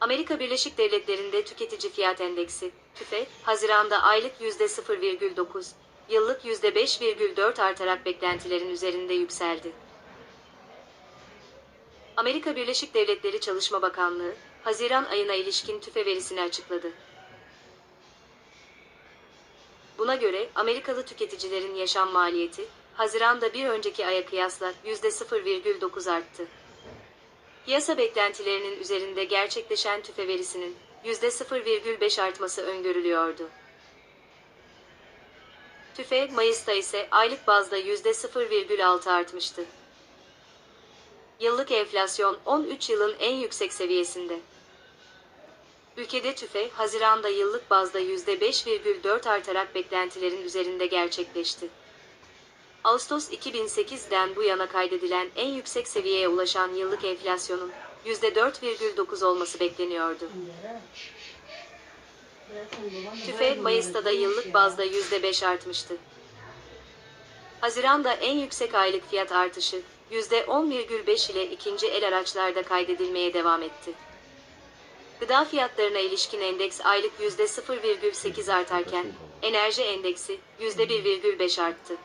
Amerika Birleşik Devletleri'nde tüketici fiyat endeksi, TÜFE, Haziran'da aylık %0,9, yıllık %5,4 artarak beklentilerin üzerinde yükseldi. Amerika Birleşik Devletleri Çalışma Bakanlığı, Haziran ayına ilişkin TÜFE verisini açıkladı. Buna göre Amerikalı tüketicilerin yaşam maliyeti, Haziran'da bir önceki aya kıyasla %0,9 arttı. Piyasa beklentilerinin üzerinde gerçekleşen tüfe verisinin %0,5 artması öngörülüyordu. Tüfe, Mayıs'ta ise aylık bazda %0,6 artmıştı. Yıllık enflasyon 13 yılın en yüksek seviyesinde. Ülkede tüfe, Haziran'da yıllık bazda %5,4 artarak beklentilerin üzerinde gerçekleşti. Ağustos 2008'den bu yana kaydedilen en yüksek seviyeye ulaşan yıllık enflasyonun %4,9 olması bekleniyordu. TÜFE, Mayıs'ta da yıllık bazda %5 artmıştı. Haziran'da en yüksek aylık fiyat artışı %10,5 ile ikinci el araçlarda kaydedilmeye devam etti. Gıda fiyatlarına ilişkin endeks aylık %0,8 artarken enerji endeksi %1,5 arttı.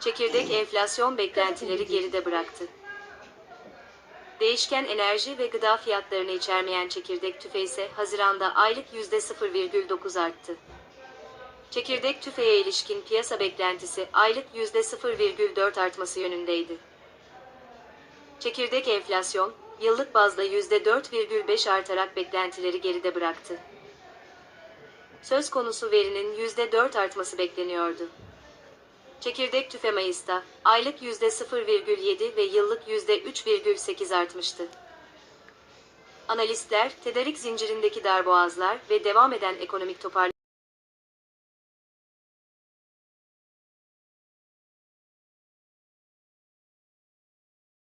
Çekirdek enflasyon beklentileri geride bıraktı. Değişken enerji ve gıda fiyatlarını içermeyen çekirdek tüfe ise Haziran'da aylık %0,9 arttı. Çekirdek tüfeğe ilişkin piyasa beklentisi aylık %0,4 artması yönündeydi. Çekirdek enflasyon, yıllık bazda %4,5 artarak beklentileri geride bıraktı. Söz konusu verinin %4 artması bekleniyordu. Çekirdek tüfe Mayıs'ta aylık %0,7 ve yıllık %3,8 artmıştı. Analistler, tedarik zincirindeki darboğazlar ve devam eden ekonomik toparlanma